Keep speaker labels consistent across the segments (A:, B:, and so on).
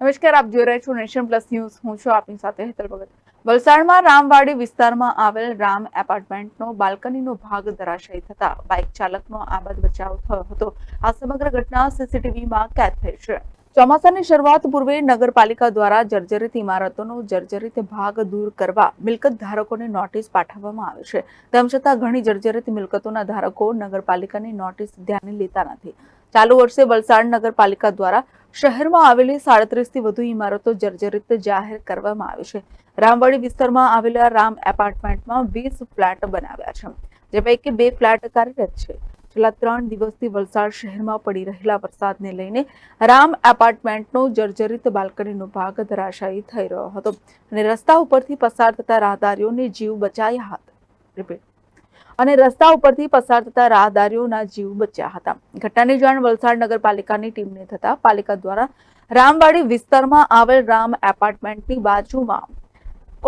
A: નમસ્કાર, આપ જોઈ રહ્યા છો નેશન પ્લસ ન્યૂઝ. હું છું આપની સાથે હેતલ ભગત. વલસાડમાં રામવાડી વિસ્તારમાં આવેલ રામ એપાર્ટમેન્ટનો બાલ્કનીનો ભાગ ધરાશાયી થતા બાઇક ચાલકનો આબાદ બચાવ થયો હતો. આ સમગ્ર ઘટના સીસીટીવીમાં કેદ થઈ છે. ચોમાસાની શરૂઆત પૂર્વે નગરપાલિકા દ્વારા જર્જરિત ઇમારતોનો જર્જરિત ભાગ દૂર કરવા મિલકત ધારકોને નોટિસ પાઠવવામાં આવે છે. તેમ છતાં ઘણી જર્જરિત મિલકતોના ધારકો નગરપાલિકાની નોટિસ ધ્યાને લેતા નથી. ચાલુ વર્ષે વલસાડ નગરપાલિકા દ્વારા શહેરમાં આવેલી સાડત્રીસથી વધુ ઇમારતો જર્જરિત જાહેર કરવામાં આવી છે. રામવાડી વિસ્તારમાં આવેલા રામ એપાર્ટમેન્ટમાં વીસ ફ્લેટ બનાવ્યા છે, જે પૈકી બે ફ્લેટ કાર્યરત છે. છેલ્લા ત્રણ દિવસથી વલસાડ શહેરમાં પડી રહેલા વરસાદને લઈને રામ એપાર્ટમેન્ટનો જર્જરિત બાલ્કનીનો ભાગ ધરાશાયી થઈ રહ્યો હતો અને રસ્તા ઉપરથી પસાર થતા રાહદારીઓને જીવ બચાયા હતા. રિપીટ અને રસ્તા ઉપરથી પસાર થતા રાહદારીઓના જીવ બચ્યા હતા. ઘટનાની જાણ વલસાડ નગરપાલિકાની ટીમને થતા પાલિકા દ્વારા રામવાડી વિસ્તારમાં આવેલ રામ એપાર્ટમેન્ટની બાજુમાં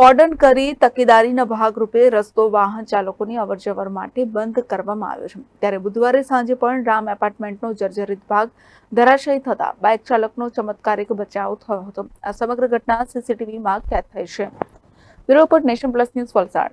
A: કોર્ડન કરી તકેદારીના ભાગરૂપે રસ્તો વાહન ચાલકોની અવરજવર માટે બંધ કરવામાં આવ્યો છે. ત્યારે બુધવારે સાંજે પણ રામ એપાર્ટમેન્ટનો જર્જરિત ભાગ ધરાશયી થતા બાઇક ચાલકનો ચમત્કારિક બચાવ થયો હતો. આ સમગ્ર ઘટના સીસીટીવીમાં કેદ થઈ છે. Bureau nation plus news Valsad.